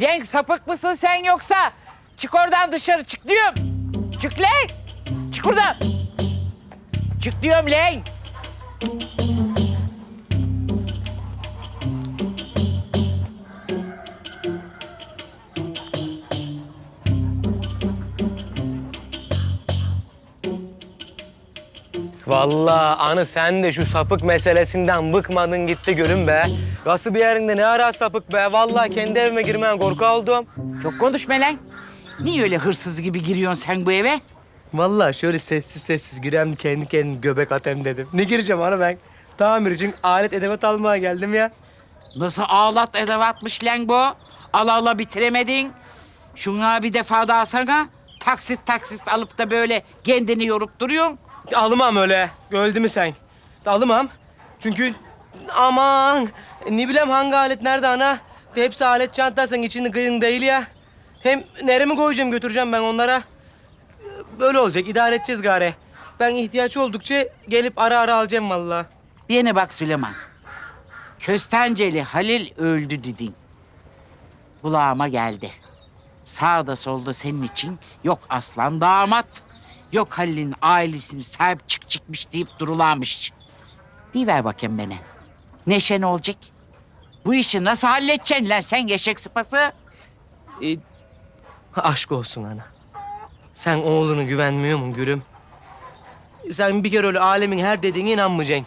Lan sapık mısın sen yoksa? Çık oradan dışarı çık diyorum. Çık lan. Çık oradan. Çık diyorum lan. Vallahi anı sen de şu sapık meselesinden bıkmadın gitti gülüm be. Nasıl bir yerinde ne ara sapık be. Vallahi kendi evime girmeye korku oldum. Çok konuşma lan. Niye öyle hırsız gibi giriyorsun sen bu eve? Vallahi şöyle sessiz sessiz girem kendi kendime göbek atem dedim. Ne gireceğim ana ben? Tamircinin alet edevat almaya geldim ya. Nasıl ağlat edevatmış lan bu? Ala ala bitiremedin. Şuna bir defa daha sana taksit taksit alıp da böyle kendini yorup duruyorsun. Alımam öyle. Öldü mü sen? Alımam. Çünkü aman ne bileyim hangi alet nerede ana? Hepsi alet çantasının içinde kıyın değil ya. Hem nereye koyacağım götüreceğim ben onlara? Böyle olacak idare edeceğiz gari. Ben ihtiyaç oldukça gelip ara ara alacağım vallahi. Yine bak Süleyman. Köstenceli Halil öldü dedin. Kulağıma geldi. Sağda solda senin için yok aslan damat. Yok Halil'in ailesini sahip çık çıkmış deyip durulamış. Diver bakayım bana. Neşe ne olacak? Bu işi nasıl halledeceksin lan sen eşek sıpası? E, aşk olsun ana. Sen oğlunu güvenmiyor musun gülüm? Sen bir kere öyle alemin her dediğine inanmayacaksın.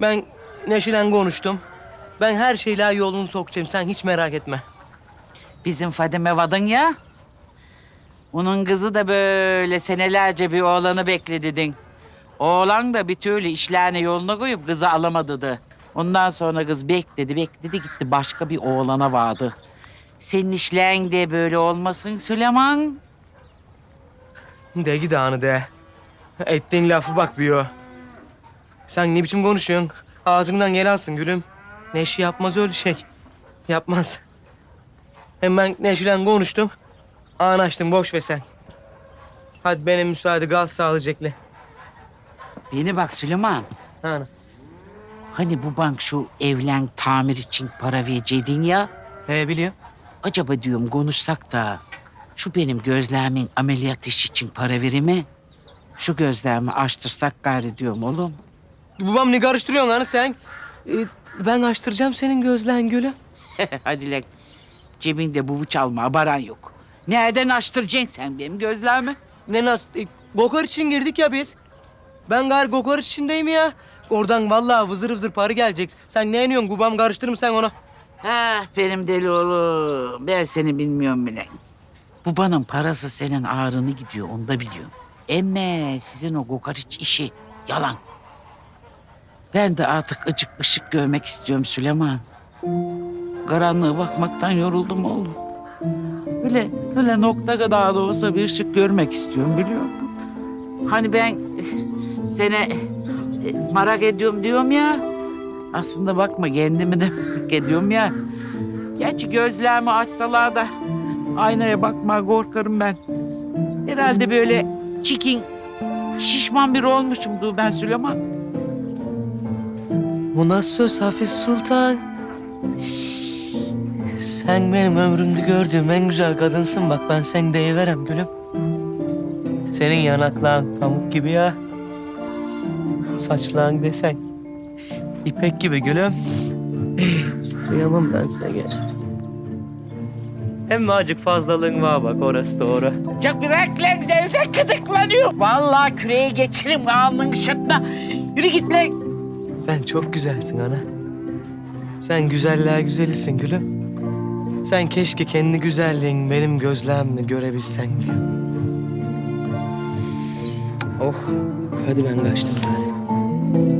Ben Neşe'yle konuştum. Ben her şeyle yolunu sokacağım. Sen hiç merak etme. Bizim Fadime Vadın ya. Onun kızı da böyle senelerce bir oğlanı bekledidin. Oğlan da bir türlü işlerine yoluna koyup kızı alamadı da. Ondan sonra kız bekledi bekledi gitti başka bir oğlana vardı. Senin işlerin de böyle olmasın Süleyman. De gidi anı de. Ettiğin lafı bak bir o. Sen ne biçim konuşuyorsun? Ağzından gel alsın gülüm. Neşe yapmaz öyle şey. Yapmaz. Hem ben Neşe'yle konuştum. Anlaştım boş ver sen. Hadi benim müsaade kal sağlıcakla. Beni bak Süleyman. Ana. Hani bu bank şu evlen tamir için para vereceydin ya. He biliyorum. Acaba diyorum konuşsak da şu benim gözlerimin ameliyat işi için para verimi. Şu gözlerimi açtırsak gayri diyorum oğlum. Babam ne karıştırıyorsun hani sen? Ee, ben açtıracağım senin gözlerin gülüm. Hadi lan. Cebinde buvu çalma, abaran yok. Nereden açtıracaksın sen benim gözlerimi? Ne nasıl? E, gokar için girdik ya biz. Ben gar gokar içindeyim ya. Oradan vallahi vızır vızır para gelecek. Sen ne iniyorsun? Babam karıştırır mı sen ona? Ha benim deli oğlum. Ben seni bilmiyorum bile. Babanın parası senin ağrını gidiyor, onu da biliyorum. Emme sizin o gokariç işi yalan. Ben de artık ıcık ışık görmek istiyorum Süleyman. Karanlığa bakmaktan yoruldum oğlum. Böyle, böyle nokta kadar da olsa bir ışık görmek istiyorum biliyor musun? Hani ben seni e, merak ediyorum diyorum ya. Aslında bakma kendimi de merak ediyorum ya. Gerçi gözlerimi açsalar da aynaya bakma korkarım ben. Herhalde böyle çikin, şişman biri olmuşumdur ben Süleyman. Bu nasıl söz Hafiz Sultan? Sen benim ömrümde gördüğüm en güzel kadınsın bak ben seni deyiverem gülüm. Senin yanakların pamuk gibi ya. Saçların desen. İpek gibi gülüm. Kıyamam ben sana gel. Hem acık fazlalığın var bak orası doğru. Çok bırak lan zevzek gıdıklanıyor. Vallahi küreğe geçirim alnın şıkna. Yürü git lan. Sen çok güzelsin ana. Sen güzeller güzelisin gülüm. Sen keşke kendi güzelliğin benim gözlerimle görebilsen gülüm. Oh, hadi ben kaçtım hadi.